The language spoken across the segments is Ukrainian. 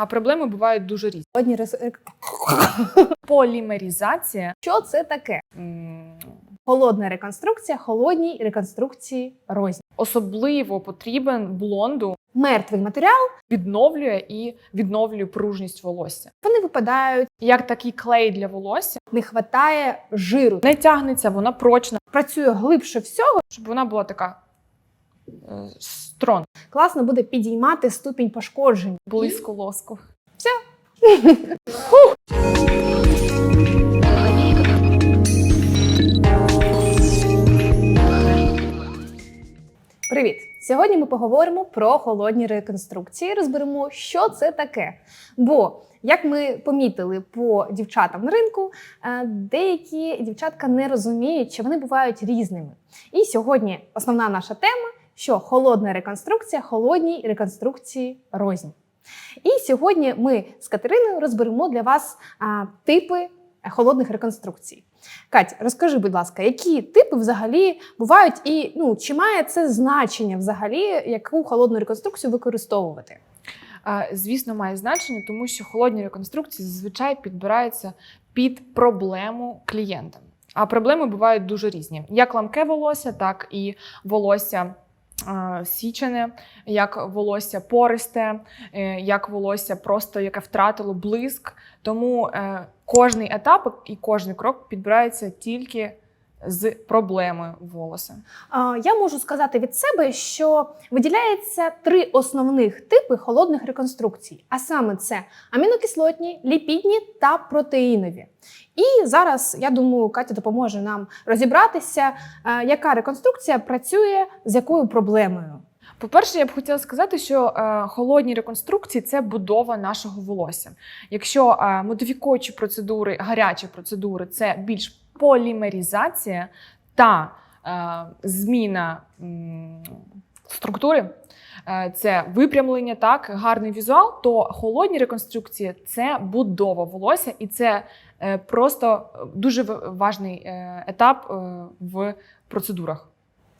А проблеми бувають дуже різні. Одні рес- Полімерізація Що це таке? Холодна реконструкція, холодній реконструкції розні. особливо потрібен блонду, Мертвий матеріал, відновлює і відновлює пружність волосся. вони випадають, Як такий клей для волосся, не вистачає жиру. не тягнеться, вона прочна, Працює глибше всього. щоб вона була така строн, Класно буде підіймати ступінь пошкоджень. близько лоску. Все. Привіт! Сьогодні ми поговоримо про холодні реконструкції. Розберемо, що це таке. Бо, як ми помітили по дівчатам на ринку, е, деякі дівчатка не розуміють, що вони бувають різними. І сьогодні основна наша тема, що холодна реконструкція, холодній реконструкції розні. І сьогодні ми з Катериною розберемо для вас а, типи холодних реконструкцій. Кать, розкажи, будь ласка, які типи взагалі бувають, і ну чи має це значення взагалі, яку холодну реконструкцію використовувати? Е, Звісно, має значення, тому що холодні реконструкції зазвичай підбираються під проблему клієнта. А проблеми бувають дуже різні: як ламке волосся, так і волосся. Січене, як волосся пористе, е, як волосся просто яке втратило блиск. Тому е, кожний етап і кожний крок підбирається тільки з проблемою волоса. Я можу сказати від себе, що виділяється три основних типи холодних реконструкцій, а саме це амінокислотні, ліпідні та протеїнові. І зараз я думаю, Катя допоможе нам розібратися, е, яка реконструкція працює з якою проблемою. По-перше, я б хотіла сказати, що е, холодні реконструкції це будова нашого волосся. Якщо е, модифікуючі процедури, гарячі процедури це більш полімерізація та е, зміна структури, е, це випрямлення, так, гарний візуал, то холодні реконструкції це будова волосся, і це е, просто дуже важний етап в процедурах.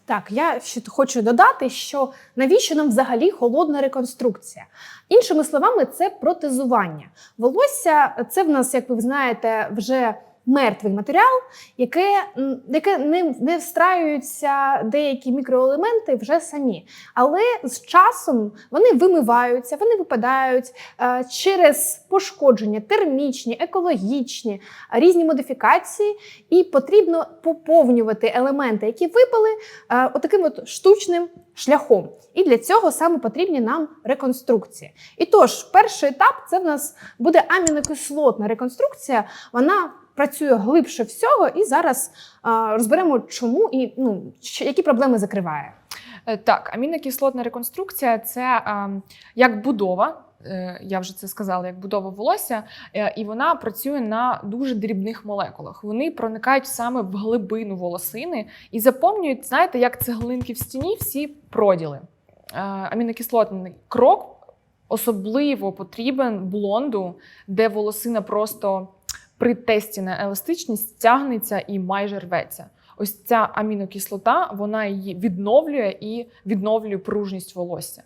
Так, я ще хочу додати, що навіщо нам взагалі холодна реконструкція? Іншими словами, це протезування. Волосся це в нас, як ви знаєте, вже мертвий матеріал, яке, яке не, не встраюються деякі мікроелементи вже самі. Але з часом вони вимиваються, вони випадають е, через пошкодження термічні, екологічні, різні модифікації, і потрібно поповнювати елементи, які випали, е, отаким от штучним шляхом. І для цього саме потрібні нам реконструкції. І тож, перший етап це в нас буде амінокислотна реконструкція. Вона працює глибше всього, і зараз розберемо, чому і ну, які проблеми закриває. Е, Так, амінокислотна реконструкція це як будова. е, Я вже це сказала, як будова волосся, е, і вона працює на дуже дрібних молекулах. Вони проникають саме в глибину волосини і заповнюють, знаєте, як цеглинки в стіні, всі проділи. Амінокислотний крок особливо потрібен блонду, де волосина просто при тесті на еластичність тягнеться і майже рветься. Ось ця амінокислота, вона її відновлює і відновлює пружність волосся.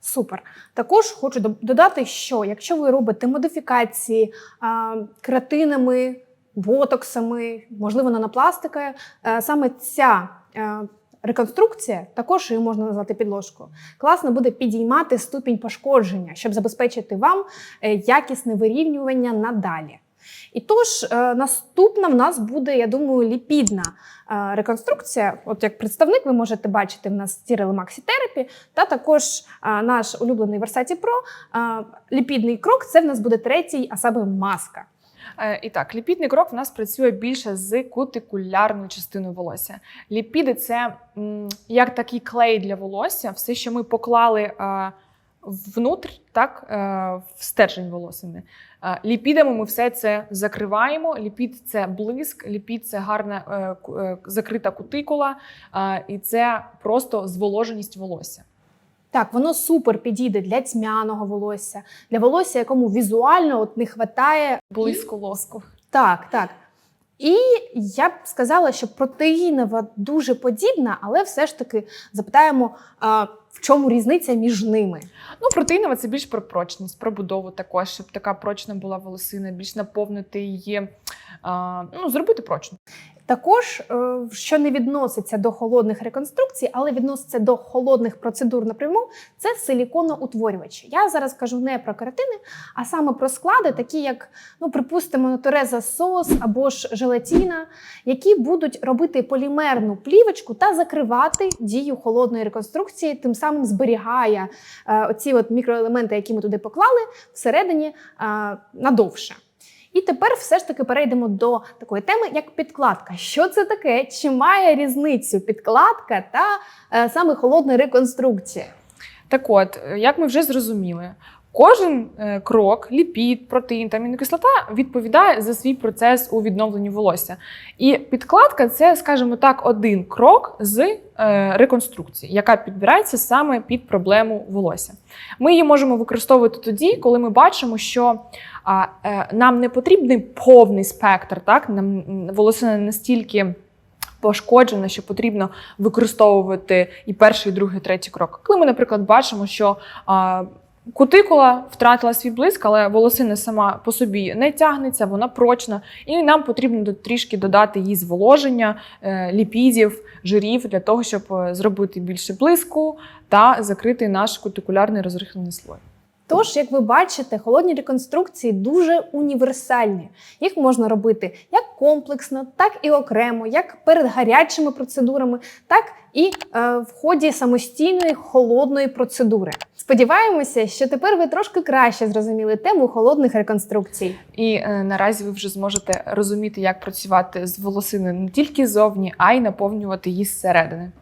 Супер. Також хочу додати, що якщо ви робите модифікації кератинами, ботоксами, можливо, нанопластикою, е, саме ця е, реконструкція, також її можна назвати підложкою, класно буде підіймати ступінь пошкодження, щоб забезпечити вам е, якісне вирівнювання надалі. І тож е, наступна в нас буде, я думаю, ліпідна е, реконструкція. От як представник, ви можете бачити в нас Tyrell Maxi Therapy, та також наш улюблений Versace Pro. Ліпідний крок це в нас буде третій, а саме маска. Е, І так, ліпідний крок в нас працює більше з кутикулярною частиною волосся. Ліпіди це як такий клей для волосся, все, що ми поклали е, внутрь, так, е, в стержень волосини. Е, Ліпідами ми все це закриваємо. Ліпід це блиск, ліпід це гарна е, закрита кутикула, і це просто зволоженість волосся. Так, воно супер підійде для тьмяного волосся, для волосся, якому візуально от не вистачає. Блиску лоску. Так, так. І я б сказала, що протеїнова дуже подібна, але все ж таки запитаємо, а, в чому різниця між ними? Ну, протеїнова це більш про прочність, про будову також, щоб така прочна була волосина, більш наповнити її, ну, зробити прочну. Також, е, що не відноситься до холодних реконструкцій, але відноситься до холодних процедур напряму, це силіконоутворювачі. Я зараз кажу не про кератини, а саме про склади, такі як, ну, припустимо, натореза сос або ж желатіна, які будуть робити полімерну плівочку та закривати дію холодної реконструкції, тим самим зберігає е, оці от мікроелементи, які ми туди поклали, всередині е, надовше. І тепер все ж таки перейдемо до такої теми, як підкладка. Що це таке? Чи має різницю підкладка та е, саме холодна реконструкція? Так от, е, як ми вже зрозуміли, кожен е, крок, ліпід, протеїн та амінокислота відповідає за свій процес у відновленні волосся. І підкладка це, скажімо так, один крок з е, реконструкції, яка підбирається саме під проблему волосся. Ми її можемо використовувати тоді, коли ми бачимо, що нам не потрібний повний спектр, так нам волосина настільки. Пошкоджена, що потрібно використовувати і перший, і другий, і третій крок. Коли ми, наприклад, бачимо, що а, кутикула втратила свій блиск, але волосина сама по собі не тягнеться, вона прочна, і нам потрібно трішки додати їй зволоження, е, ліпідів, жирів для того, щоб е, зробити більше блиску та закрити наш кутикулярний розрихлений слой. Тож, як ви бачите, холодні реконструкції дуже універсальні. Їх можна робити як комплексно, так і окремо, як перед гарячими процедурами, так і е, в ході самостійної холодної процедури. Сподіваємося, що тепер ви трошки краще зрозуміли тему холодних реконструкцій. І е, наразі ви вже зможете розуміти, як працювати з волосиною не тільки ззовні, а й наповнювати її зсередини.